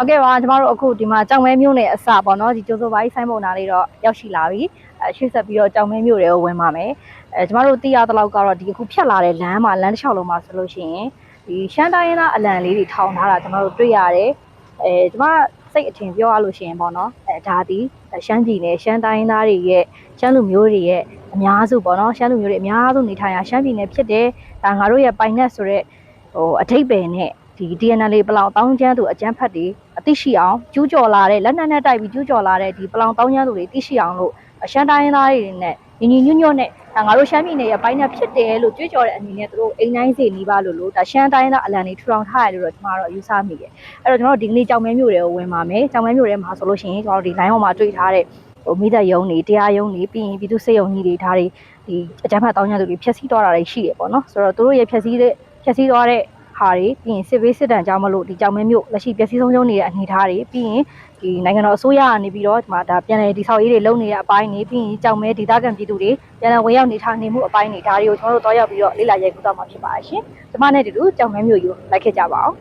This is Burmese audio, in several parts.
ဟုတ်ကဲ့ပါကျမတို့အခုဒီမှာကြောင်မဲမျိုးနဲ့အစပေါ့နော်ဒီကျိုးစိုးပိုင်းဆိုင်းပုံနာလေးတော့ရောက်ရှိလာပြီအဲရှေ့ဆက်ပြီးတော့ကြောင်မဲမျိုးတွေကိုဝင်ပါမယ်အဲကျမတို့သိရသလောက်ကတော့ဒီအခုဖြတ်လာတဲ့လမ်းမှာလမ်းတစ်လျှောက်လုံးမှာဆိုလို့ရှိရင်ဒီရှမ်းတိုင်းရင်းသားအလံလေးတွေထောင်ထားတာကျမတို့တွေ့ရတယ်အဲကျမစိတ်အထင်ပြောရလို့ရှိရင်ပေါ့နော်အဲဒါဒီရှမ်းပြည်နယ်ရှမ်းတိုင်းရင်းသားတွေရဲ့ရှမ်းလူမျိုးတွေရဲ့အများစုပေါ့နော်ရှမ်းလူမျိုးတွေအများစုနေထိုင်ရာရှမ်းပြည်နယ်ဖြစ်တယ်ဒါငါတို့ရဲ့ပိုင်နက်ဆိုတဲ့ဟိုအထိပ္ပယ်နဲ့ ဒီ DNL ပလောင်တောင်းချမ်းသူအကျန်းဖတ်တွေအသိရှိအောင်ကျူးကျော်လာတဲ့လက်နက်နဲ့တိုက်ပြီးကျူးကျော်လာတဲ့ဒီပလောင်တောင်းချမ်းသူတွေသိရှိအောင်လို့ရှမ်းတိုင်းရင်းသားတွေနဲ့ညီညီညွတ်ညွတ်နဲ့ဒါငါတို့ရှမ်းပြည်နယ်ရဲ့ပိုင်းနဲ့ဖြစ်တယ်လို့ကြွေးကြော်တဲ့အနေနဲ့သူတို့အိမ်တိုင်းစီနီးပါလို့လို့ဒါရှမ်းတိုင်းသားအလံတွေထူထောင်ထားရတယ်လို့တော့ကျွန်တော်တို့ယူဆမိတယ်အဲ့တော့ကျွန်တော်တို့ဒီကနေ့ကြောင်မဲမျိုးတွေကိုဝင်ပါမယ်ကြောင်မဲမျိုးတွေမှာဆိုလို့ရှိရင်ကျွန်တော်တို့ဒီ line ပေါ်မှာတွေ့ထားတဲ့ဟိုမိသက်ယုံတွေတရားယုံတွေပြီးရင်ပြည်သူစေယုံကြီးတွေဒါတွေဒီအကြမ်းဖက်တောင်းချမ်းသူတွေဖျက်ဆီးသွားတာတွေရှိတယ်ပေါ့နော်ဆိုတော့သူတို့ရဲ့ဖျက်ဆီးတဲ့ဖျက်ဆီးသွားတဲ့ ဟာတွေပြီးရင်စစ်ဘေးစစ်တမ်းကြောင့်မလို့ဒီကြောင်မဲမျိုးလက်ရှိပျက်စီးဆုံးရှုံးနေတဲ့အနေအထားတွေပြီးရင်ဒီနိုင်ငံတော်အစိုးရကနေပြီးတော့ဒီမှာဒါပြန်လည်တည်ဆောက်ရေးတွေလုပ်နေတဲ့အပိုင်းတွေပြီးရင်ကြောင်မဲဒေသခံပြည်သူတွေပြန်လည်ဝင်ရောက်နေထိုင်နေမှုအပိုင်းတွေဒါတွေကိုကျွန်တော်တို့တော့ရောက်ပြီးတော့လေ့လာရိုက်ကူးတော့မှာဖြစ်ပါရှင်။ဒီမနဲ့တူတူကြောင်မဲမျိုးယူလိုက်ခဲ့ကြပါအောင်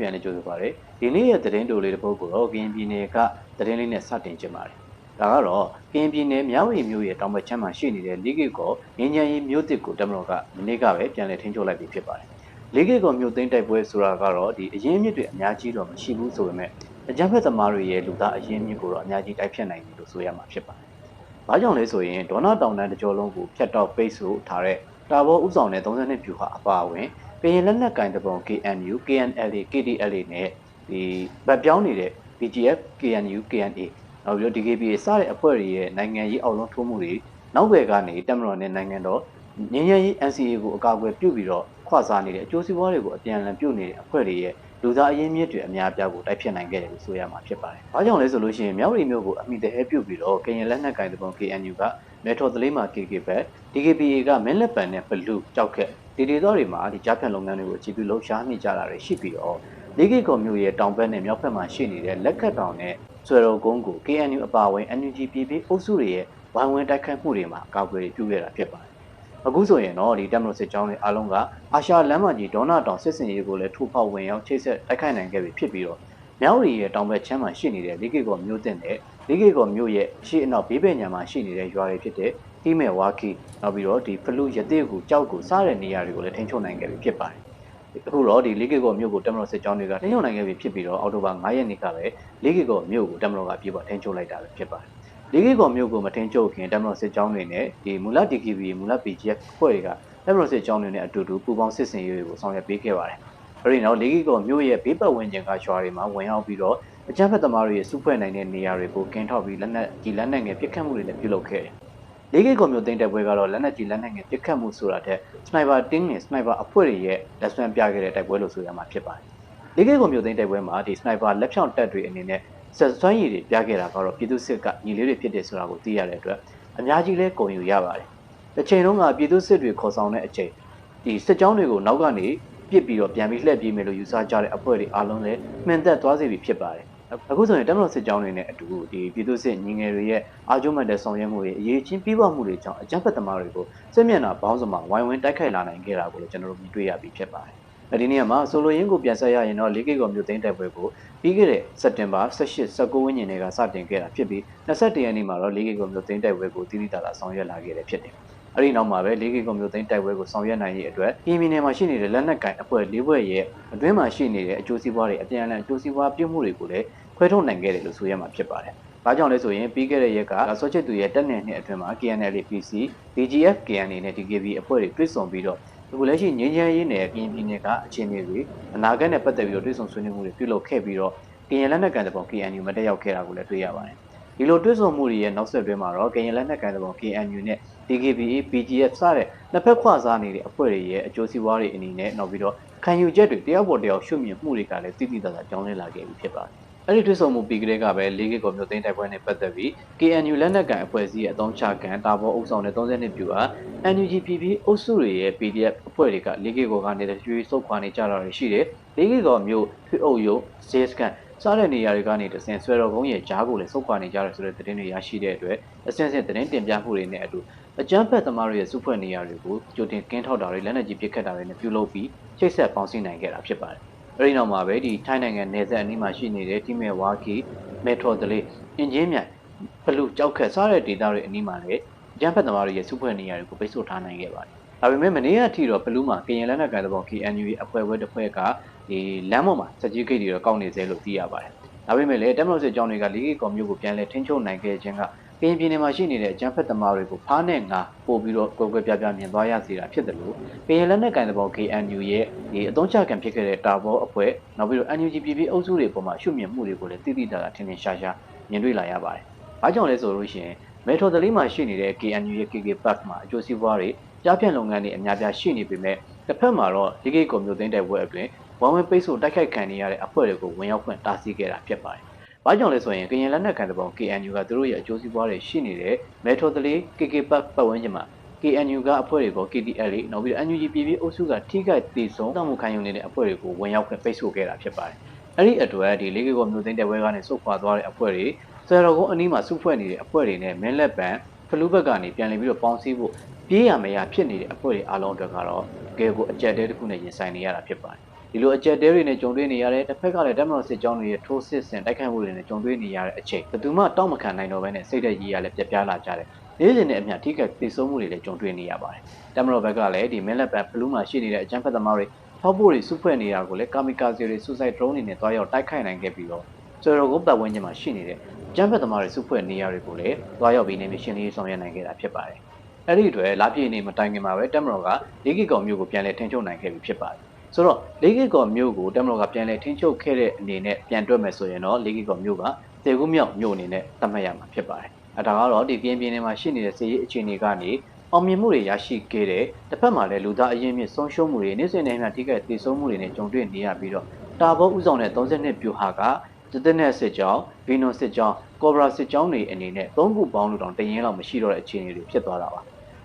ပြန်နေကြိုဆိုပါရစေဒီနေ့ရဲ့သတင်းတိုလေးတစ်ပုဒ်ကိုတော့ကရင်ပြည်နယ်ကသတင်းလေးနဲ့စတင်ကျင်းပါတယ် ဒါကတော့ကရင်ပြည်နယ်မြောက်ရီမြို့ရဲ့တောင်ဘက်ချမ်းမှာရှိနေတဲ့လေးကိကောငင်းချမ်းရီမြို့တစ်ကိုတမတော်ကမနေ့ကပဲပြန်လည်ထိန်းချုပ်လိုက်ပြီဖြစ်ပါတယ်လေးကိကောမြို့သိမ်းတိုက်ပွဲဆိုတာကတော့ဒီအရင်မြစ်တွေအများကြီးတော့မရှိဘူးဆိုပေမဲ့အကြမ်းဖက်သမားတွေရဲ့လူသားအရင်မြစ်ကိုတော့အများကြီးတိုက်ဖြတ်နိုင်တယ်လို့ဆိုရမှာဖြစ်ပါတယ်။ဘာကြောင့်လဲဆိုရင်ဒေါနာတောင်တန်းတစ်ကြောလုံးကိုဖျက်တော့ပိတ်ဆို့ထားတဲ့တာဘောဥဆောင်တဲ့32ဖြူဟာအပါအဝင်ကရင်လက်နက်ကင်တပုံ KNU KNLA KDLA နဲ့ဒီဗတ်ပြောင်းနေတဲ့ BGF KNU KNA နောက်ပြီးတော့ DKBA စတဲ့အဖွဲ့တွေရဲ့နိုင်ငံရေးအောက်လုံးထိုးမှုတွေနောက်ဘက်ကနေတက်မတော်နဲ့နိုင်ငံတော်ငင်းရရေး NCA ကိုအကာအကွယ်ပြုပြီးတော့ခွာစားနေတဲ့အကျိုးစီးပွားတွေကိုအပြန်အလှန်ပြုနေတဲ့အဖွဲ့တွေရဲ့လူသားအရင်းမြစ်တွေအများအပြားကိုတိုက်ဖြတ်နိုင်ခဲ့တယ်လို့ဆိုရမှာဖြစ်ပါတယ်။ဘာကြောင့်လဲဆိုလို့ရှိရင်မြောက်ရီမျိုးကိုအမိတဟဲပြုတ်ပြီးတော့ကရင်လက်နက်ကင်တပုံ KNU ကမဲထော်သလေးမှာ KK ဘက် DKBA ကမင်းလက်ပံနဲ့ဘလူးကြောက်ခက်ဒီဒေသတွေမှာဒီကြားဖြတ်လုပ်ငန်းတွေကိုအခြေပြုလှုပ်ရှားနေကြတာတွေရှိပြီးတော့လေးကိကောမျိုးရဲ့တောင်ဘက်နဲ့မြောက်ဘက်မှာရှိနေတဲ့လက်ခတ်တောင်နဲ့ ဆွေတော်ကုန်းကို KNU အပါအဝင် NUG ပြည်ပြည်အုပ်စုတွေရဲ့ဝိုင်းဝန်းတိုက်ခတ်မှုတွေမှာအကောက်အွယ်ပြုခဲ့တာဖြစ်ပါတယ်။အခုဆိုရင်တော့ဒီတက်မလို့စစ်ကြောင်းတွေအားလုံးကအာရှလမ်းမကြီးဒေါနာတောင်စစ်စင်ရေးကိုလည်းထိုးဖောက်ဝင်ရောက်ချိတ်ဆက်တိုက်ခိုက်နိုင်ခဲ့ပြီဖြစ်ပြီးတော့မြောက်ရီရဲ့တောင်ဘက်ချမ်းမှာရှိနေတဲ့လေးကိကောမျိုးတင်တဲ့လေးကိကောမျိုးရဲ့ရှေ့အနောက်ဘေးဘက်ညံမှာရှိနေတဲ့ရွာတွေဖြစ်တဲ့တီးမဲ့ဝါခီနောက်ပြီးတော့ဒီဖလူရသေးကိုကြောက်ကိုစားတဲ့နေရာတွေကိုလည်းထိန်းချုပ်နိုင်ခဲ့ပြီဖြစ်ပါတယ်။ အခုတော့ဒီလေးကေကောမြို့ကိုတမတော်စစ်ကြောင်းတွေကထိန်းချုပ်နိုင်ခဲ့ပြီဖြစ်ပြီးတော့အောက်တိုဘာ9ရက်နေ့ကပဲလေးကေကောမြို့ကိုတမတော်ကပြေပေါ်ထိန်းချုပ်လိုက်တာပဲဖြစ်ပါတယ်။လေးကေကောမြို့ကိုမထိန်းချုပ်ခင်တမတော်စစ်ကြောင်းတွေနဲ့ဒီမူလ DKB မူလ PGF ဖွဲ့တွေကတမတော်စစ်ကြောင်းတွေနဲ့အတူတူပူးပေါင်းစစ်ဆင်ရေးတွေကိုဆောင်ရွက်ပေးခဲ့ပါတယ်။အဲဒီနောက်လေးကေကောမြို့ရဲ့ဘေးပတ်ဝန်းကျင်ကရွာတွေမှာဝင်ရောက်ပြီးတော့အကြမ်းဖက်သမားတွေရဲ့စုဖွဲ့နိုင်တဲ့နေရာတွေကိုကင်းထောက်ပြီးလက်နက်ဒီလက်နက်ငယ်ပစ်ခတ်မှုတွေလည်းပြုလုပ်ခဲ့တယ်။ လေးကိကောမျိုးသိန်းတက်ပွဲကတော့လက်နက်ကြီးလက်နက်ငယ်ပစ်ခတ်မှုဆိုတာတဲ့စနိုက်ပါတင်းနဲ့စနိုက်ပါအဖွဲ့တွေရဲ့လက်ဆွဲပြခဲ့တဲ့တိုက်ပွဲလို့ဆိုရမှာဖြစ်ပါတယ်။လေးကိကောမျိုးသိန်းတက်ပွဲမှာဒီစနိုက်ပါလက်ဖြောင့်တက်တွေအနေနဲ့ဆက်စွမ်းရည်တွေပြခဲ့တာကတော့ပြည်သူစစ်ကညီလေးတွေဖြစ်တယ်ဆိုတာကိုသိရတဲ့အတွက်အများကြီးလဲကုန်ယူရပါတယ်။တစ်ချိန်လုံးကပြည်သူစစ်တွေခေါ်ဆောင်တဲ့အချိန်ဒီစစ်ကြောင်းတွေကိုနောက်ကနေပြစ်ပြီးတော့ပြန်ပြီးလှည့်ပြေးမယ်လို့ယူဆကြတဲ့အဖွဲ့တွေအားလုံးလည်းမှန်သက်သွားစေပြီဖြစ်ပါတယ်။ အခုဆိုရင်တမန်တော်စစ်ကြောင်းတွေနဲ့အတူဒီပြည်သူစစ်ညီငယ်တွေရဲ့အာကျုံးမှတ်တဲ့ဆောင်ရွက်မှုတွေအရေးချင်းပြီးပွားမှုတွေကြောင့်အကြမ်းဖက်သမားတွေကိုစစ်မျက်နှာဘောင်းစမှာဝိုင်းဝန်းတိုက်ခိုက်လာနိုင်ခဲ့တာကိုလည်းကျွန်တော်တို့မြင်တွေ့ရပြီးဖြစ်ပါတယ်။အဲဒီနေ့မှာဆိုလိုရင်းကိုပြန်ဆက်ရရင်တော့လေးကိကောမြို့သိမ်းတိုက်ပွဲကိုပြီးခဲ့တဲ့စက်တင်ဘာ18 19ဝန်းကျင်တွေကစတင်ခဲ့တာဖြစ်ပြီး21ရက်နေ့မှာတော့လေးကိကောမြို့သိမ်းတိုက်ပွဲကိုတိတိကျကျဆောင်ရွက်လာခဲ့တယ်ဖြစ်တယ်။ အဲဒီနောက်မှာပဲလေးကိကောမြို့သိမ်းတိုက်ပွဲကိုဆောင်ရွက်နိုင်ရေးအတွက်ပြည်民နယ်မှာရှိနေတဲ့လက်နက်ကင်အဖွဲ့၄ဘွဲ့ရဲ့အတွင်းမှာရှိနေတဲ့အကျိုးစီးပွားတွေအပြန်အလှန်အကျိုးစီးပွားပြုမှုတွေကိုလည်းခွဲထုတ်နိုင်ခဲ့တယ်လို့ဆိုရမှာဖြစ်ပါတယ်။ဘာကြောင့်လဲဆိုရင်ပြီးခဲ့တဲ့ရက်ကဆော့ချစ်သူရဲ့တက်နယ်နှစ်အတွင်းမှာ KNL PC, BGF KNA နဲ့ DKB အဖွဲ့တွေတွဲဆောင်ပြီးတော့အခုလက်ရှိငင်းချမ်းရေးနယ်ပြည်ပြည်နယ်ကအခြေအနေတွေအနာဂတ်နဲ့ပတ်သက်ပြီးတော့တွဲဆောင်ဆွေးနွေးမှုတွေပြုလုပ်ခဲ့ပြီးတော့ကရင်လက်နက်ကန်တပုံ KNU မတက်ရောက်ခဲ့တာကိုလည်းတွေ့ရပါတယ်။ ဒီလိုတွဲဆောင်မှုတွေရဲ့နောက်ဆက်တွဲမှာတော့ကရင်လက်နက်ကန်တပုံ KNU နဲ့ DKBA PGF စတဲ့နှစ်ဖက်ခွာစားနေတဲ့အဖွဲ့တွေရဲ့အကျိုးစီးပွားတွေအနေနဲ့နောက်ပြီးတော့ခံယူချက်တွေတယောက်ပေါ်တယောက်ရှုမြင်မှုတွေကလည်းတိတိကျကျကြောင်းလဲလာခဲ့ပြီဖြစ်ပါတယ်။အဲ့ဒီတွဲဆောင်မှုပြီးကလေးကပဲလေးကိကောမျိုးသိန်းတိုက်ပွဲနဲ့ပတ်သက်ပြီး KNU လက်နက်ကန်အဖွဲ့အစည်းရဲ့အသုံးချခံတာဘောအုပ်ဆောင်တဲ့32ပြူဟာ NUG PP အုပ်စုတွေရဲ့ PDF အဖွဲ့တွေကလေးကိကောကနေရွှေစုပ်ခွာနေကြတာတွေရှိတယ်။လေးကိကောမျိုးထွေအုပ်ယုံဇေစကန် စားတဲ့နေရာတွေကနေတဆင်ဆွဲတော်ကုန်းရဲ့ဂျားကိုလည်းစုပ်ခွာနေကြတယ်ဆိုတဲ့သတင်းတွေရရှိတဲ့အတွက်အစင်းစင်းသတင်းတင်ပြမှုတွေနဲ့အတူအကြမ်းဖက်သမားတွေရဲ့စုဖွဲ့နေရာတွေကိုကြိုတင်ကင်းထောက်တာတွေလက်နက်ကြီးပစ်ခတ်တာတွေနဲ့ပြုလုပ်ပြီးချိတ်ဆက်ပေါင်းစည်းနိုင်ခဲ့တာဖြစ်ပါတယ်။အဲဒီနောက်မှာပဲဒီထိုင်းနိုင်ငံနယ်စပ်အနီးမှာရှိနေတဲ့တိမဲဝါကီမက်ထရိုဒလေးအင်ဂျင်မြိုင်ဘလူကြောက်ခက်စားတဲ့ဒေသတွေအနီးမှာလည်းအကြမ်းဖက်သမားတွေရဲ့စုဖွဲ့နေရာတွေကိုပိတ်ဆို့ထားနိုင်ခဲ့ပါတယ်။ ဒါပေမဲ့မနေ့ကအထိတော့ဘလူးမှာကရင်လက်နက်ကိုင်သဘော KNU ရဲ့အဖွဲ့အစည်းတစ်ဖွဲ့ကဒီလမ်းပေါ်မှာစကြီးဂိတ်တွေတော့ကောက်နေသေးလို့သိရပါတယ်။ဒါပေမဲ့လည်းတက်မလို့စစ်ကြောင်းတွေကလီဂီကော်မျိုးကိုပြန်လဲထိန်းချုပ်နိုင်ခဲ့ခြင်းကကရင်ပြည်နယ်မှာရှိနေတဲ့အကြမ်းဖက်သမားတွေကိုဖားနဲ့ငါပို့ပြီးတော့ကွယ်ကွယ်ပြားပြားမြင်သွားရစေတာဖြစ်တယ်လို့ကရင်လက်နက်ကိုင်သဘော KNU ရဲ့ဒီအသုံးချခံဖြစ်ခဲ့တဲ့တာဘောအဖွဲ့နောက်ပြီးတော့ NUG ပြည်ပြည်အုပ်စုတွေပေါ်မှာရှုမြင်မှုတွေကိုလည်းသိသိသာသာထင်ထင်ရှားရှားမြင်တွေ့လာရပါတယ်။အားကြောင့်လဲဆိုလို့ရှိရင်မေထရိုဒလီမှာရှိနေတဲ့ KNU ရဲ့ KK Park မှာအကျိုးစီးပွားတွေ ကြားဖြန့်လုပ်ငန်းတွေအများပြားရှိနေပေမဲ့တစ်ဖက်မှာတော့ဒီကိတ်ကွန်မျိုးသိန်းတဲ့ဘွဲအတွင်းဝန်ဝင်ပိတ်ဆို့တိုက်ခိုက်ခံနေရတဲ့အဖွဲ့တွေကိုဝင်ရောက်ခွင့်တားဆီးခဲ့တာဖြစ်ပါတယ်။ဘာကြောင့်လဲဆိုရင်ကရင်လက်နက်ခံတဲ့ပုံ KNU ကသူတို့ရဲ့အကျိုးစီးပွားတွေရှိနေတဲ့မေထရိုဒလီ KK Park ပတ်ဝန်းကျင်မှာ KNU ကအဖွဲ့တွေကို KTL လေးနောက်ပြီးတော့ NUG ပြည်ပြည်အုပ်စုကထိခိုက်ဒေဆုံးတောင်းမှုခံယူနေတဲ့အဖွဲ့တွေကိုဝင်ရောက်ခွင့်ပိတ်ဆို့ခဲ့တာဖြစ်ပါတယ်။အဲ့ဒီအတွက်ဒီလေးကေကောမျိုးသိန်းတဲ့ဘွဲကနေစုခွာသွားတဲ့အဖွဲ့တွေဆယ်တော်ကုန်းအနီးမှာစုဖွဲ့နေတဲ့အဖွဲ့တွေနဲ့မင်းလက်ပံဖလူးဘက်ကနေပြန်လည်ပြီးတော့ပေါင်းစည်းဖို့ ပြေးရမရဖြစ်နေတဲ့အဖွဲ့တွေအားလုံးအတွက်ကတော့ကဲကိုအကြက်တဲတစ်ခုနဲ့ရင်ဆိုင်နေရတာဖြစ်ပါတယ်ဒီလိုအကြက်တဲတွေနဲ့ကြုံတွေ့နေရတဲ့တစ်ဖက်ကလည်းတက်မတော်စစ်ကြောင်းတွေရဲ့ထိုးစစ်ဆင်တိုက်ခိုက်မှုတွေနဲ့ကြုံတွေ့နေရတဲ့အချိန်ဘယ်သူမှတောက်မခံနိုင်တော့ဘဲနဲ့စိတ်သက်ကြီးရလည်းပြက်ပြားလာကြတယ်နေ့စဉ်နဲ့အမျှထိခိုက်သိဆုံးမှုတွေလည်းကြုံတွေ့နေရပါတယ်တက်မတော်ဘက်ကလည်းဒီမင်းလက်ပံဖလူးမှာရှိနေတဲ့အကြမ်းဖက်သမားတွေထောက်ပို့တွေစုဖွဲ့နေတာကိုလည်းကာမီကာဇီတွေ suicide drone တွေနဲ့တွားရောက်တိုက်ခိုက်နိုင်ခဲ့ပြီးတော့ဆွေတော်ကိုပတ်ဝန်းကျင်မှာရှိနေတဲ့ကျန်းဖက်သမားတွေစုဖွဲ့နေရာတွေကိုလည်းတွားရောက်ပြီးနေမရှင်းလေးဆောင်ရွက်နိုင်ခဲ့တာဖြစ်ပါတယ်။ အဲ့ဒီအတွက်လာပြည့်နေမတိုင်ခင်မှာပဲတက်မတော်က၄ကီကော်မျိုးကိုပြန်လည်ထိန်းချုပ်နိုင်ခဲ့ပြီဖြစ်ပါတယ်။ဆိုတော့၄ကီကော်မျိုးကိုတက်မတော်ကပြန်လည်ထိန်းချုပ်ခဲ့တဲ့အနေနဲ့ပြန်တွက်မယ်ဆိုရင်တော့၄ကီကော်မျိုးကတေကူးမြောက်မျိုးအနေနဲ့သတ်မှတ်ရမှာဖြစ်ပါတယ်။အဲဒါကတော့ဒီပြင်းပြင်းနေမှာရှိနေတဲ့စီရေးအခြေအနေကနေအောင်မြင်မှုတွေရရှိခဲ့တဲ့တစ်ဖက်မှာလည်းလူသားအရင်းမြစ်ဆုံးရှုံးမှုတွေနေ့စဉ်နဲ့အမျှထိခိုက်ဒေဆုံးမှုတွေနဲ့ကြုံတွေ့နေရပြီးတော့တာဘောဥဆောင်တဲ့32ပြူဟာကတသက်နဲ့စစ်ကြောင်းဗီနိုစစ်ကြောင်းကောဘရာစစ်ကြောင်းတွေအနေနဲ့သုံးခုပေါင်းလို့တောင်တရင်လောက်မရှိတော့တဲ့အခြေအနေတွေဖြစ်သွားတာပါ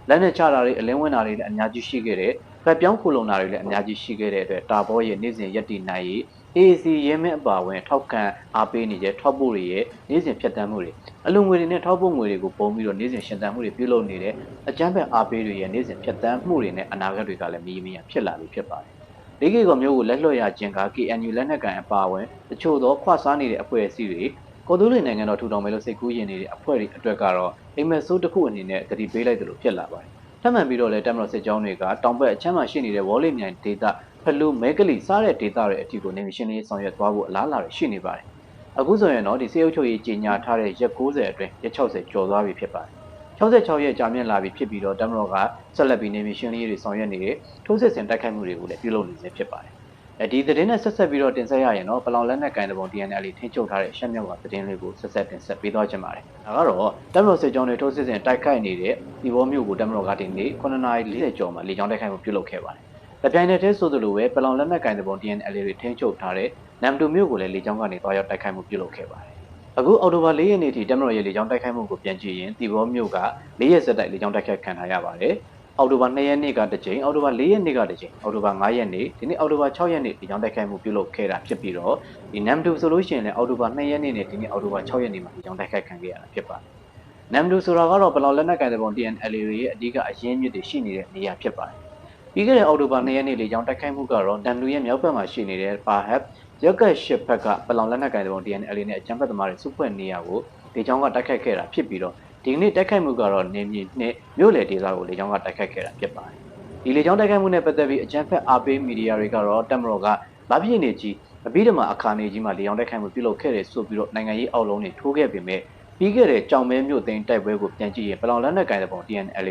လက်နဲ့ချတာတွေအလင်းဝင်တာတွေလည်းအများကြီးရှိခဲ့တယ်ဖက်ပြောင်းခုလုံတာတွေလည်းအများကြီးရှိခဲ့တဲ့အတွက်တာဘောရဲ့နေ့စဉ်ရက်တည်နိုင်ရေး AC ရဲမဲအပါဝင်ထောက်ခံအားပေးနေတဲ့ထောက်ပို့တွေရဲ့နေ့စဉ်ဖြတ်တန်းမှုတွေအလုံငွေတွေနဲ့ထောက်ပို့ငွေတွေကိုပုံပြီးတော့နေ့စဉ်ရှင်သန်မှုတွေပြုလုပ်နေတဲ့အကြမ်းဖက်အားပေးတွေရဲ့နေ့စဉ်ဖြတ်တန်းမှုတွေနဲ့အနာဂတ်တွေကလည်းမီးမီးဖြစ်လာပြီဖြစ်ပါတယ်။လေးကေကမျိုးကိုလက်လွှတ်ရခြင်းက KNU လက်နက်ကန်အပါဝင်တချို့သောခွဆားနေတဲ့အဖွဲ့အစည်းတွေ ကိုတိုးလိနိုင်ငံတော်ထူထောင်မယ်လို့စိတ်ကူးရင်နေတဲ့အဖွဲ့တွေအတွက်ကတော့အိမ်မက်ဆိုးတစ်ခုအနေနဲ့ဂတိပေးလိုက်တယ်လို့ဖြစ်လာပါတယ်။ထပ်မံပြီးတော့လည်းတက်မတော်စစ်ကြောင်းတွေကတောင်ဘက်အချမ်းမှာရှိနေတဲ့ဝေါ်လိမြိုင်ဒေသဖလူမဲကလီစားတဲ့ဒေသတွေအထိကိုနေမရှင်လေးဆောင်ရွက်သွားဖို့အလားအလာတွေရှိနေပါတယ်။အခုဆိုရင်တော့ဒီစေအုပ်ချုပ်ရေးကြီးညာထားတဲ့ရက်90အတွင်းရက်60ကျော်သွားပြီဖြစ်ပါတယ်။66ရက်ကြာမြင့်လာပြီဖြစ်ပြီးတော့တမတော်ကဆက်လက်ပြီးနေမရှင်လေးတွေဆောင်ရွက်နေတဲ့ထိုးစစ်ဆင်တိုက်ခိုက်မှုတွေကိုလည်းပြုလုပ်နေစေဖြစ်ပါတယ်။ အဲဒီသတင်းနဲ့ဆက်ဆက်ပြီးတော့တင်ဆက်ရရင်တော့ပလောင်လက်နက်ကိုင်တဲ့ပုံ DNL ထိန်းချုပ်ထားတဲ့ရှမ်းမြောက်ကသတင်းလေးကိုဆက်ဆက်တင်ဆက်ပေးသွားချင်ပါတယ်။ဒါကတော့တမတော်စစ်ကြောင်းတွေထိုးစစ်ဆင်တိုက်ခိုက်နေတဲ့ဒီဘောမျိုးကိုတမတော်ကတင်နေ9:40ကျော်မှာလေကြောင်းတိုက်ခိုက်မှုပြုလုပ်ခဲ့ပါတယ်။လက်ပြိုင်တဲ့တဲ့ဆိုသလိုပဲပလောင်လက်နက်ကင်တဲ့ပုံ DNL တွေထိန်းချုပ်ထားတဲ့နမ်တူမြို့ကိုလည်းလေကြောင်းကနေသွားရောက်တိုက်ခိုက်မှုပြုလုပ်ခဲ့ပါတယ်။အခုအော်တိုဘာ၄ရက်နေ့ထိတမတော်ရဲ့လေကြောင်းတိုက်ခိုက်မှုကိုပြန်ကြည့်ရင်တီဘောမြို့က၄ရက်ဆက်တိုက်လေကြောင်းတိုက်ခိုက်ခံထားရပါတယ်။ အော်တိုဘာ2ရက်နေ့ကတစ်ကြိမ်အော်တိုဘာ4ရက်နေ့ကတစ်ကြိမ်အော်တိုဘာ5ရက်နေ့ဒီနေ့အော်တိုဘာ6ရက်နေ့လေကြောင်းတိုက်ခိုက်မှုပြုလုပ်ခဲ့တာဖြစ်ပြီးတော့ဒီနမ်တူဆိုလို့ရှိရင်လည်းအော်တိုဘာ2ရက်နေ့နဲ့ဒီနေ့အော်တိုဘာ6ရက်နေ့မှာလေကြောင်းတိုက်ခိုက်ခံခဲ့ရတာဖြစ်ပါတယ်။နမ်တူဆိုတာကတော့ပလောင်လက်နက်ကင်တဲ့ပုံ DNL တွေရဲ့အဓိကအရင်းမြစ်တွေရှိနေတဲ့နေရာဖြစ်ပါတယ်။ပြီးခဲ့တဲ့အောက်တိုဘာ2ရက်နေ့လေကြောင်းတိုက်ခိုက်မှုကတော့တန်လူရဲ့မြောက်ဘက်မှာရှိနေတဲ့ Perhap ရက်ကက်ရှစ်ဘက်ကပလောင်လက်နက်ကိုင်တဲ့ပုံ DNL နဲ့အကြမ်းဖက်သမားတွေစုဖွဲ့နေရကိုလေကြောင်းကတိုက်ခိုက်ခဲ့တာဖြစ်ပြီးတော့ ဒီကနေ့တိုက်ခိုက်မှုကတော့နေမြေနဲ့မြို့လေဒေသကိုလေကြောင်းကတိုက်ခိုက်ခဲ့တာဖြစ်ပါတယ်။ဒီလေကြောင်းတိုက်ခိုက်မှုနဲ့ပတ်သက်ပြီးအကြမ်းဖက်အားပေးမီဒီယာတွေကတော့တက်မတော်ကဗပြည့်နေကြီးအပြီးတမှာအခါနေကြီးမှာလေကြောင်းတိုက်ခိုက်မှုပြုလုပ်ခဲ့တယ်ဆိုပြီးတော့နိုင်ငံရေးအောက်လုံးတွေထိုးခဲ့ပေမဲ့ပြီးခဲ့တဲ့ကြောင်မဲမြို့သိမ်းတိုက်ပွဲကိုပြန်ကြည့်ရင်ပလောင်လက်နက်ကိုင်တဲ့ပုံ DNL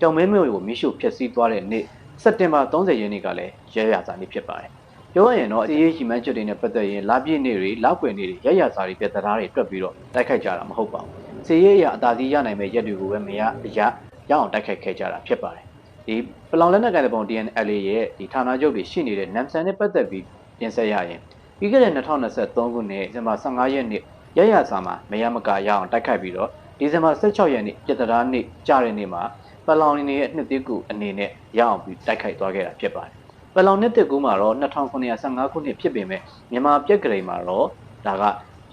ကြောင်မဲမြို့ကိုမိရှုဖျက်ဆီးသွားတဲ့နေ့စက်တင်ဘာ30ရက်နေ့ကလည်းရဲရစာနေ့ဖြစ်ပါတယ်။ ပြောရရင်တော့အရေးကြီးမှန်းချက်တွေနဲ့ပတ်သက်ရင်လာပြည့်နေ့တွေလောက်ွယ်နေ့တွေရရစာတွေပြက်တရားတွေတွက်ပြီးတော့တိုက်ခိုက်ကြတာမဟုတ်ပါဘူး။စီရေးအရာအသာစီးရနိုင်မဲ့ရက်တွေကိုပဲမရအရာရအောင်တိုက်ခိုက်ခဲ့ကြတာဖြစ်ပါတယ်။ဒီပလောင်လက်နက်ကိုင်တဲ့ပုံ DNL ရဲ့ဒီဌာနချုပ်တွေရှိနေတဲ့နမ်ဆန်နဲ့ပတ်သက်ပြီးပြင်ဆက်ရရင်ပြီးခဲ့တဲ့2023ခုနှစ်ဇင်ဘာ15ရက်နေ့ရရစာမှာမရမကရအောင်တိုက်ခိုက်ပြီးတော့ဒီဇင်ဘာ16ရက်နေ့ပြက်တရားနေ့ကြားတဲ့နေ့မှာပလောင်နေရဲ့နှစ်သစ်ကူအနေနဲ့ရအောင်ပြီးတိုက်ခိုက်သွားခဲ့တာဖြစ်ပါတယ် ပလောင်နှစ်သစ်ကူမှာတော့2915ခုနှစ်ဖြစ်ပေမဲ့မြန်မာပြက်ကလေးမှာတော့ဒါက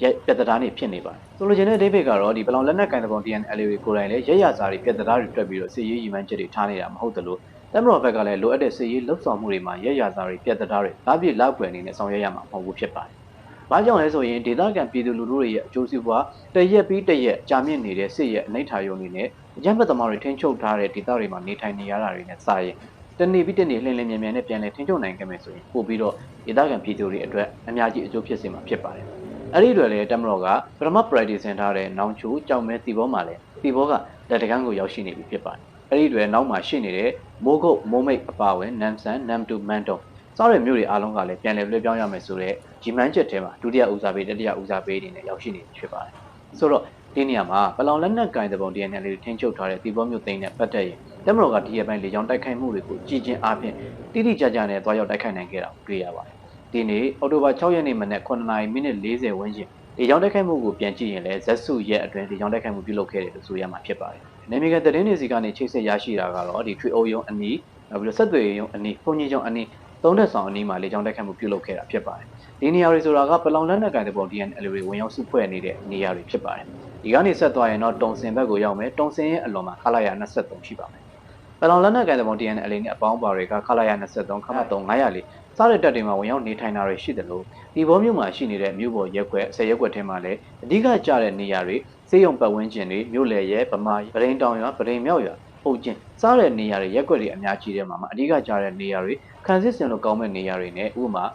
ရက်ပြက်တရားနေဖြစ်နေပါတယ်ဆိုလိုချင်တဲ့ဒိဗစ်ကတော့ဒီပလောင်လက်နက်ကန်တဲ့ပုံ DNL ကိုယ်တိုင်လည်းရက်ရစာတွေပြက်တရားတွေတွက်ပြီးတော့စစ်ရေးရည်မှန်းချက်တွေထားနေတာမဟုတ်သလိုတမတော်ဘက်ကလည်းလိုအပ်တဲ့စစ်ရေးလှုပ်ဆောင်မှုတွေမှာရက်ရစာတွေပြက်တရားတွေဓာပြည့်လောက်ွယ်အနေနဲ့ဆောင်ရွက်ရမှာမဟုတ်ဘူးဖြစ်ပါတယ်။ဘာကြောင့်လဲဆိုရင်ဒေသခံပြည်သူလူထုတွေရဲ့အကျိုးစီးပွားတရက်ပြီးတရက်ကြာမြင့်နေတဲ့စစ်ရဲ့အနိဋ္ဌာယုံတွေနဲ့အကြမ်းဖက်သမားတွေထိန်းချုပ်ထားတဲ့ဒေသတွေမှာနေထိုင်နေရတာတွေနဲ့စာရင် တနေ့ပြီးတနေ့လှင်လင်းမြန်မြန်နဲ့ပြန်လည်ထိန်းချုပ်နိုင်ခဲ့မယ်ဆိုရင်ပို့ပြီးတော့ဒေသခံပြည်သူတွေအတွက်အများကြီးအကျိုးဖြစ်စေမှာဖြစ်ပါတယ်။အဲ့ဒီတွေလည်းတမတော်ကပထမ priority စင်ထားတဲ့နောင်ချိုကြောင်မဲတီဘောမှာလည်းတီဘောကလက်တကန်းကိုရောက်ရှိနေပြီဖြစ်ပါတယ်။အဲ့ဒီတွေနောက်မှာရှိနေတဲ့မိုးကုတ်မိုးမိတ်အပါဝင်နမ်ဆန်နမ်တူမန်တုံစားတဲ့မြို့တွေအားလုံးကလည်းပြန်လည်လွှဲပြောင်းရမယ်ဆိုတော့ဂျီမန်းချက်ထဲမှာဒုတိယဦးစားပေးတတိယဦးစားပေးအနေနဲ့ရောက်ရှိနေဖြစ်ပါတယ်။ဆိုတော့ ဒီနေရာမှာပလောင်လက်နက်ကင်တဲ့ပုံ DNA လေးထင်းချုပ်ထားတဲ့တီဘောမြို့သိန်းနဲ့ပတ်သက်ရင်တမတော်ကဒီရပိုင်းလေကြောင်းတိုက်ခိုက်မှုတွေကိုကြည်ကျင်အားဖြင့်တိတိကျကျနဲ့တွားရောက်တိုက်ခိုက်နိုင်ခဲ့တာကိုတွေ့ရပါတယ်။ဒီနေ့အော်တိုဘာ6ရက်နေ့မနက်9:00မိနစ်40ဝန်းကျင်လေကြောင်းတိုက်ခိုက်မှုကိုပြန်ကြည့်ရင်လည်းဇက်စုရဲ့အတွင်းလေကြောင်းတိုက်ခိုက်မှုပြုလုပ်ခဲ့တယ်လို့ဆိုရမှာဖြစ်ပါတယ်။နေမီကသတင်းတွေစီကနေချိတ်ဆက်ရရှိတာကတော့ဒီထွေအိုယုံအနီးနောက်ပြီးတော့ဆက်သွယ်ရုံအနီးပုံကြီးကျုံအနီး သုံးသက်ဆောင်အနီးမှာလေကြောင်းတိုက်ခိုက်မှုပြုလုပ်ခဲ့တာဖြစ်ပါတယ်။ဒီနေရာတွေဆိုတာကပလောင်လက်နက်ကင်တဲ့ပုံ DNL တွေဝင်ရောက်စုဖွဲ့နေတဲ့နေရာတွေဖြစ်ပါတယ်။ဒီကနေဆက်သွားရင်တော့တုံစင်ဘက်ကိုရောက်မယ်။တုံစင်ရဲ့အလွန်မှာခလာရ23ရှိပါမယ်။ပလောင်လက်နက်ကင်တဲ့ပုံ DNL နဲ့အပေါင်းပါတွေကခလာရ23ခမတ်3 904စားတဲ့တက်တွေမှာဝင်ရောက်နေထိုင်တာတွေရှိတယ်လို့ဒီဘောမြို့မှာရှိနေတဲ့မြို့ပေါ်ရက်ွက်ဆယ်ရက်ွက်ထဲမှာလည်းအဓိကကျတဲ့နေရာတွေစေယုံပတ်ဝန်းကျင်တွေမြို့လေရဲဗမာပရိန်တောင်ရွာပရိန်မြောက်ရွာ ပုတ်ကျင်စားတဲ့နေရာတွေရက်ွက်တွေအများကြီးထဲမှာမှာအဓိကကျတဲ့နေရာတွေခန်းစစ်စင်လို့ကောင်းမဲ့နေရာတွေနဲ့ဥပမာ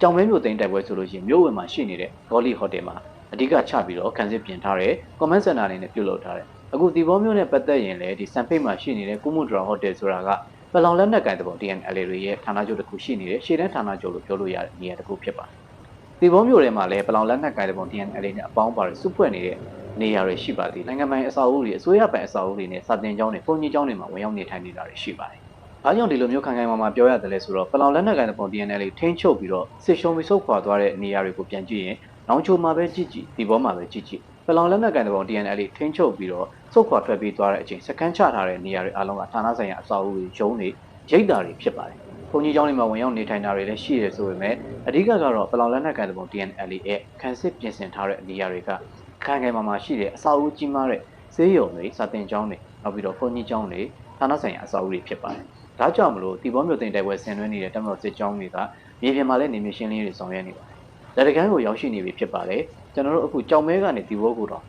ကြောင်မဲမြို့သိမ်းတိုက်ပွဲဆိုလို့ရှိရင်မြို့ဝင်မှာရှိနေတဲ့ဂေါ်လီဟိုတယ်မှာအဓိကချပြီးတော့ခန်းစစ်ပြင်ထားတဲ့ comment center အနေနဲ့ပြုလုပ်ထားတယ်အခုဒီဘောမျိုးနဲ့ပတ်သက်ရင်လည်းဒီစံဖိတ်မှာရှိနေတဲ့ကုမှုဒရာဟိုတယ်ဆိုတာကပလောင်လက်နက်ကင်တဲ့ပုံ DNL တွေရဲ့ဌာနချုပ်တစ်ခုရှိနေတယ်ရှေ့တန်းဌာနချုပ်လို့ပြောလို့ရတဲ့နေရာတစ်ခုဖြစ်ပါတယ် ဒီဘောမျိုးတွေမှာလည်းပလောင်လက်နက်ကင်တဲ့ပုံ DNL နဲ့အပေါင်းပါတွေစုဖွဲ့နေတဲ့နေရာတွေရှိပါသေးတယ်နိုင်ငံပိုင်အဆောက်အဦတွေအစိုးရပိုင်အဆောက်အဦတွေနဲ့စာတင်ကျောင်းတွေပုံကြီးကျောင်းတွေမှာဝင်ရောက်နေထိုင်နေတာတွေရှိပါတယ်။အားကြောင့်ဒီလိုမျိုးခိုင်ခိုင်မာမာပြောရတယ်လဲဆိုတော့ပလောင်လက်နက်ကိုင်တဲ့ပုံ DNL ထိန်းချုပ်ပြီးတော့စစ်ရှုံးပြီးဆုတ်ခွာသွားတဲ့နေရာတွေကိုပြန်ကြည့်ရင်နောင်ချိုမှာပဲကြည့်ကြည့်ဒီဘောမှာပဲကြည့်ကြည့်ပလောင်လက်နက်ကိုင်တဲ့ပုံ DNL ထိန်းချုပ်ပြီးတော့ဆုတ်ခွာထွက်ပြေးသွားတဲ့အချိန်စကန်ချထားတဲ့နေရာတွေအားလုံးကဌာနဆိုင်ရာအဆောက်အဦတွေရုံးတွေရိတ်တာတွေဖြစ်ပါတယ်။ ဘုံကြီးကျောင်းတွေမှာဝင်ရောက်နေထိုင်တာတွေလည်းရှိရဆိုပေမဲ့အဓိကကတော့ပလောင်လက်နက်ကိုင်တဲ့ပုံ DNL ရဲ့ခန်းစစ်ပြင်ဆင်ထားတဲ့နေရာတွေကခိုင်ခိုင်မာမာရှိတဲ့အဆောက်အဦကြီးမားတဲ့ဈေးရုံတွေစာတင်ကျောင်းတွေနောက်ပြီးတော့ဘုံကြီးကျောင်းတွေဌာနဆိုင်ရာအဆောက်အဦတွေဖြစ်ပါတယ်။ဒါကြောင့်မလို့ဒီဘောမျိုးတင်တိုက်ပွဲဆင်နွှဲနေတဲ့တမတော်စစ်ကြောင်းတွေကမြေပြင်မှာလည်းနေမြေရှင်းလင်းရေးတွေဆောင်ရွက်နေပါတယ်။လက်တကန်းကိုရောက်ရှိနေပြီဖြစ်ပါတယ်။ကျွန်တော်တို့အခုကြောင်မဲကနေဒီဘောကိုတော့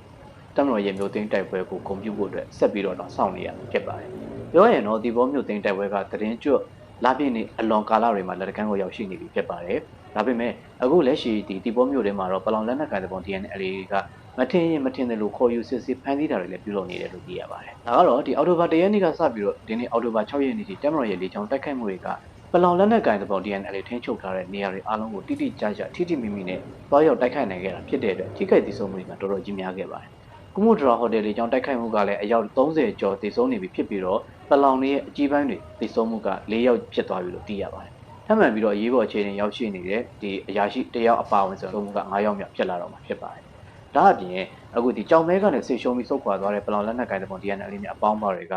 တမတော်ရေမျိုးသိန်းတိုက်ပွဲကိုဂုံပြုဖို့အတွက်ဆက်ပြီးတော့တော့စောင့်နေရဖြစ်ပါတယ်။ပြောရရင်တော့ဒီဘောမျိုးသိန်းတိုက်ပွဲကသတင်းကျွတ် လာပြည့်နေအလွန်ကာလတွေမှာလက်တကန်းကိုရောက်ရှိနေပြီဖြစ်ပါတယ်။ဒါပေမဲ့အခုလက်ရှိဒီဒီဘောမျိုးတွေမှာတော့ပလောင်လက်နက်ကိုင်တဲ့ပုံ DNL ကမထင်ရင်မထင်တယ်လို့ခေါ်ယူစစ်စစ်ဖန်တီးတာတွေလည်းပြုလုပ်နေတယ်လို့သိရပါတယ်။ဒါကတော့ဒီအော်တိုဘာ၁ရက်နေ့ကစပြီးတော့ဒီနေ့အော်တိုဘာ6ရက်နေ့ထိတက်မတော်ရဲ့လေချောင်းတိုက်ခိုက်မှုတွေကပလောင်လက်နက်ကင်တဲ့ပုံ DNL ထင်းချုပ်ထားတဲ့နေရာတွေအားလုံးကိုတိတိကျကျထိထိမိမိနဲ့သွားရောက်တိုက်ခိုက်နိုင်ခဲ့တာဖြစ်တဲ့အတွက်ထိခိုက်ဒေဆုံးမှုတွေကတော်တော်ကြီးများခဲ့ပါတယ်။ ကုမှုဒရာဟိုတယ်လေချောင်းတိုက်ခိုက်မှုကလည်းအယောက်30ကျော်ဒေဆုံးနေပြီဖြစ်ပြီးတော့ပလောင်တွေရဲ့အကြီးပိုင်းတွေဒေဆုံးမှုက၄ယောက်ဖြစ်သွားပြီလို့သိရပါတယ်။ထပ်မံပြီးတော့ရေးပေါ်အခြေအနေရောက်ရှိနေတဲ့ဒီအရာရှိတယောက်အပါဝင်ဆိုတော့မှုက9ယောက်မြောက်ဖြစ်လာတော့မှာဖြစ်ပါတယ်။ဒါအပြင်အခုဒီကြောင်မဲကနေဆေရှုံးပြီးစုတ်ခွာသွားတဲ့ပလောင်လက်နက်ကိုင်တဲ့ပုံ DNL နဲ့အပေါင်းပါတွေက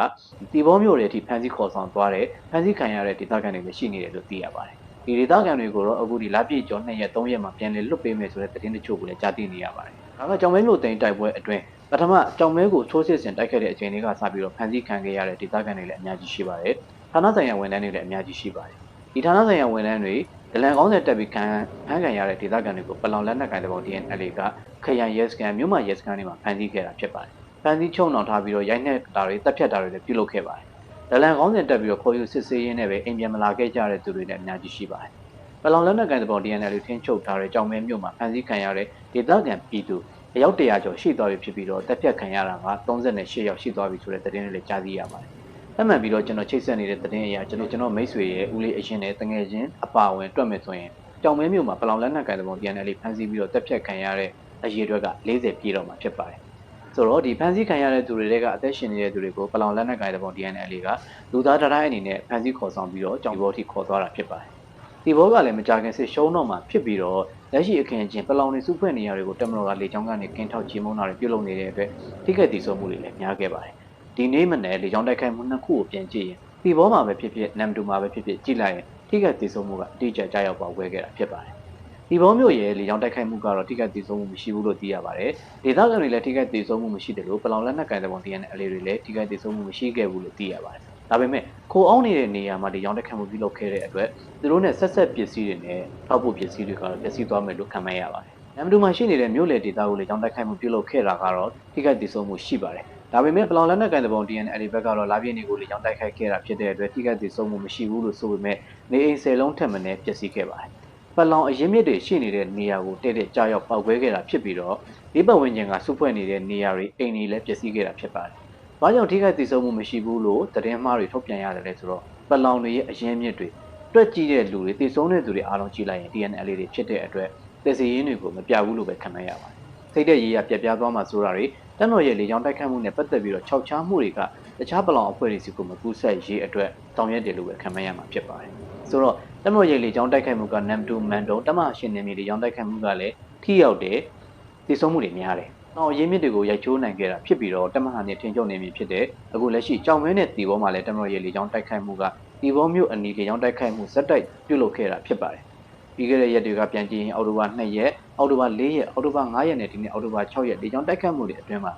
ဒီဘောမျိုးတွေအထိဖန်ဆီးခေါ်ဆောင်သွားတဲ့ဖန်ဆီးခံရတဲ့ဒေသခံတွေလည်းရှိနေတယ်လို့သိရပါတယ်။ဒီဒေသခံတွေကိုတော့အခုဒီလပြည့်ကျော်2ရက်3ရက်မှာပြန်လည်လွတ်ပေးမယ်ဆိုတဲ့သတင်းတချို့ကိုလည်းကြားသိနေရပါတယ်။ဒါကကြောင်မဲမျိုးတိန်တိုက်ပွဲအတွင်း ပထမကြောင်မဲကိုထိုးစစ်ဆင်တိုက်ခဲ့တဲ့အချိန်လေးကစပြီးတော့ဖန်ဆီးခံခဲ့ရတဲ့ဒေသခံတွေလည်းအများကြီးရှိပါတယ်။ဌာနဆိုင်ရာဝန်ထမ်းတွေလည်းအများကြီးရှိပါတယ်။ဒီဌာနဆိုင်ရာဝန်ထမ်းတွေဒလန်ကောင်းတဲ့တက်ပြီးခံဖမ်းခံရတဲ့ဒေသခံတွေကိုပလောင်လက်နက်ကိုင်တဲ့ပုံ DNL ကခရိုင်ရဲစကန်မြို့မှာရဲစကန်တွေမှာဖမ်းဆီးခဲ့တာဖြစ်ပါတယ်။ဖမ်းဆီးချုံနှောင်ထားပြီးတော့ရိုက်နှက်တာတွေတပ်ဖြတ်တာတွေလည်းပြုလုပ်ခဲ့ပါတယ်။ဒလန်ကောင်းတဲ့တက်ပြီးတော့ခေါ်ယူစစ်ဆေးရင်းနဲ့ပဲအိမ်ပြန်မလာခဲ့ကြတဲ့သူတွေလည်းအများကြီးရှိပါတယ်။ပလောင်လက်နက်ကိုင်တဲ့ပုံ DNL ထင်းချုပ်ထားတဲ့ကြောင်မဲမြို့မှာဖမ်းဆီးခံရတဲ့ဒေသခံပြည်သူ အယောက်100ကျော်ရှိသွားပြီဖြစ်ပြီးတော့တပ်ဖြတ်ခံရတာက38ယောက်ရှိသွားပြီဆိုတဲ့သတင်းတွေလည်းကြားသိရပါတယ်။အမှန်ပြီးတော့ကျွန်တော်ချိတ်ဆက်နေတဲ့သတင်းအရာကျွန်တော်ကျွန်တော်မိတ်ဆွေရဲ့ဦးလေးအရင်နဲ့တငယ်ချင်းအပါဝင်တွက်မယ်ဆိုရင်ကြောင်မဲမြို့မှာပလောင်လက်နက်ကိုင်တဲ့ပုံ DNL ဖမ်းဆီးပြီးတော့တပ်ဖြတ်ခံရတဲ့အရေးအတွက်က40ပြည့်တော့မှာဖြစ်ပါတယ်။ဆိုတော့ဒီဖမ်းဆီးခံရတဲ့သူတွေကအသက်ရှင်နေတဲ့သူတွေကိုပလောင်လက်နက်ကိုင်တဲ့ပုံ DNL ကလူသားတတိုင်းအနေနဲ့ဖမ်းဆီးခေါ်ဆောင်ပြီးတော့ကြောင်ဘောထိခေါ်သွားတာဖြစ်ပါတယ်။ဒီဘောကလည်းမကြခင်စစ်ရှုံးတော့မှဖြစ်ပြီးတော့ လက်ရှိအခင်းချင်းပလောင်နေစုဖွဲ့နေရတွေကိုတက်မတော်ကလေချောင်းကနေကင်းထောက်ချေမုန်းတာတွေပြုလုပ်နေတဲ့အတွက်ထိခိုက်တည်ဆုံမှုတွေလည်းများခဲ့ပါတယ်။ဒီနေ့မနေ့လေချောင်းတိုက်ခိုက်မှုနှစ်ခုကိုပြန်ကြည့်ရင်ဒီဘောမှာပဲဖြစ်ဖြစ်နမ်တူမှာပဲဖြစ်ဖြစ်ကြည့်လိုက်ရင်ထိခိုက်တည်ဆုံမှုကအတိအကျကြားရောက်ပေါက်ဝဲခဲ့တာဖြစ်ပါတယ်။ဒီဘောမျိုးရဲ့လေကြောင်းတိုက်ခိုက်မှုကတော့ထိခိုက်ဒေဆုံးမှုမရှိဘူးလို့သိရပါတယ်ဒေသခံတွေလည်းထိခိုက်ဒေဆုံးမှုမရှိတယ်လို့ပလောင်လက်နက်ကိုင်တဲ့ပုံ DNL တွေလည်းထိခိုက်ဒေဆုံးမှုမရှိခဲ့ဘူးလို့သိရပါတယ် ဒါပေမဲ့ခိုအောင်နေတဲ့နေရာမှာဒီကြောင်းတိုက်ခိုက်မှုပြုလုပ်ခဲ့တဲ့အတွက်သူတို့နဲ့ဆက်ဆက်ပစ္စည်းတွေနဲ့ထောက်ပို့ပစ္စည်းတွေကတော့ပျက်စီးသွားမယ်လို့ခံမှန်းရပါတယ်နမ်ဒူမှာရှိနေတဲ့မြို့လေဒေသကိုလေကြောင်းတိုက်ခိုက်မှုပြုလုပ်ခဲ့တာကတော့ထိခိုက်ဒေဆုံးမှုရှိပါတယ်ဒါပေမဲ့ပလောင်လက်နက်ကိုင်တဲ့ပုံ DNL ဘက်ကတော့လာပြည့်နေကိုလေကြောင်းတိုက်ခိုက်ခဲ့တာဖြစ်တဲ့အတွက်ထိခိုက်ဒေဆုံးမှုမရှိဘူးလို့ဆိုပေမဲ့နေအိမ်၁၀လုံးထက်မနည်းပျက်စီးခဲ့ပါတယ်ပလောင်အရင်မြစ်တွေရှိနေတဲ့နေရာကိုတဲ့တဲ့ကြာရောက်ပောက်ကွဲခဲ့တာဖြစ်ပြီးတော့ဒီပတ်ဝန်းကျင်ကစုဖွဲ့နေတဲ့နေရာတွေအိမ်တွေလည်းပျက်စီးခဲ့တာဖြစ်ပါတယ်။ ဘာကြောင့်ထိခိုက်ဒေဆုံးမှုမရှိဘူးလို့သတင်းမှားတွေထုတ်ပြန်ရတယ်လဲဆိုတော့ပလောင်တွေရဲ့အရင်မြစ်တွေတွက်ကြည့်တဲ့လူတွေတည်ဆုံးတဲ့သူတွေအားလုံးကြည့်လိုက်ရင် DNL တွေဖြစ်တဲ့အတွက်သေစီရင်းတွေကိုမပြဘူးလို့ပဲခံနိုင်ရပါတယ်။စိတ်တဲ့ရေးရပြက်ပြားသွားမှဆိုတာတွေတက်တော်ရဲ့လေကြောင်းတိုက်ခတ်မှုနဲ့ပတ်သက်ပြီးတော့ခြောက်ခြားမှုတွေကတခြားပလောင်အဖွဲ့တွေစီကိုမကူးဆက်ရေးအတွက်တောင်းရက်တယ်လို့ပဲခံနိုင်ရမှာဖြစ်ပါတယ်။ဆိုတော့တမတော်ရိတ်လေကြောင်းတိုက်ခိုက်မှုကနမ်တူမန်တုံတမရှင်နေမြေလေကြောင်းတိုက်ခိုက်မှုကလည်းထိရောက်တယ်သိဆုံးမှုတွေများတယ်။ နောက်ရင်းမြစ်တွေကိုရိုက်ချိုးနိုင်ခဲ့တာဖြစ်ပြီးတော့တမဟာနဲ့ထင်ချုပ်နေပြီဖြစ်တဲ့အခုလက်ရှိကြောင်မဲနဲ့တီဘောမှာလည်းတမတော်ရိတ်လေကြောင်းတိုက်ခိုက်မှုကတီဘောမြို့အနီးလေကြောင်းတိုက်ခိုက်မှုဇက်တိုက်ပြုလုပ်ခဲ့တာဖြစ်ပါတယ်။ပြီးခဲ့တဲ့ရက်တွေကပြန်ကြည့်ရင်အောက်တိုဘာ2ရက်အောက်တိုဘာ4ရက်အောက်တိုဘာ5ရက်နဲ့ဒီနေ့အောက်တိုဘာ6ရက်လေကြောင်းတိုက်ခိုက်မှုတွေအတွင်းမှာ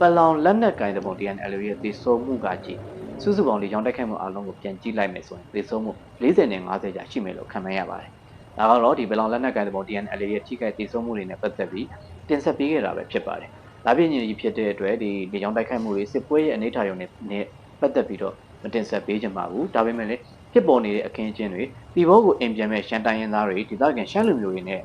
ပလောင်လက်နက်ကင်တဲ့ပုံ DNL ရဲ့သိဆုံးမှုကကြည့်စုစုပေါင်းလေကြောင်းတိုက်ခိုက်မှုအလုံးကိုပြန်ကြည့်လိုက်မယ်ဆိုရင်သေဆုံးမှု40နဲ့50ကြာရှိမယ်လို့ခန့်မှန်းရပါတယ်။ဒါကတော့ဒီဘလောင်လက်နက်ကိုင်တဲ့ပုံ DNL ရဲ့ထိခိုက်သေဆုံးမှုတွေနဲ့ပတ်သက်ပြီး တင်ဆက်ပေးခဲ့တာပဲဖြစ်ပါတယ်။ဒါပြည့်ညင်ကြီးဖြစ်တဲ့အတွက်ဒီလေကြောင်းတိုက်ခိုက်မှုတွေစစ်ပွဲရဲ့အနေထားရုံနဲ့နဲ့ပတ်သက်ပြီးတော့မတင်ဆက်ပေးကြပါဘူး။ဒါပေမဲ့လည်းဖြစ်ပေါ်နေတဲ့အခင်းအကျင်းတွေဒီဘောကိုအင်ပြန်မဲ့ရှမ်းတိုင်းရင်းသားတွေဒေသခံရှမ်းလူမျိုးတွေနဲ့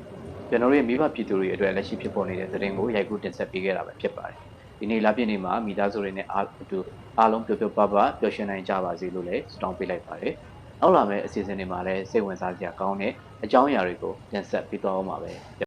ကျွန်တော်တို့ရဲ့မိဘပြည်သူတွေအတွက်လက်ရှိဖြစ်ပေါ်နေတဲ့သတင်းကိုရိုက်ကူးတင်ဆက်ပေးခဲ့တာပဲဖြစ်ပါတယ်။ဒီနေ့လာပြည့်နေ့မှာမိသားစုတွေနဲ့အားအတူအားလုံးပျော်ပျော်ပါပါပျော်ရွှင်နိုင်ကြပါစေလို့လည်းဆုတောင်းပေးလိုက်ပါတယ်။နောက်လာမယ့်အစီအစဉ်တွေမှာလည်းစိတ်ဝင်စားစရာကောင်းတဲ့အကြောင်းအရာတွေကိုတင်ဆက်ပေးသွားအောင်ပါပဲ။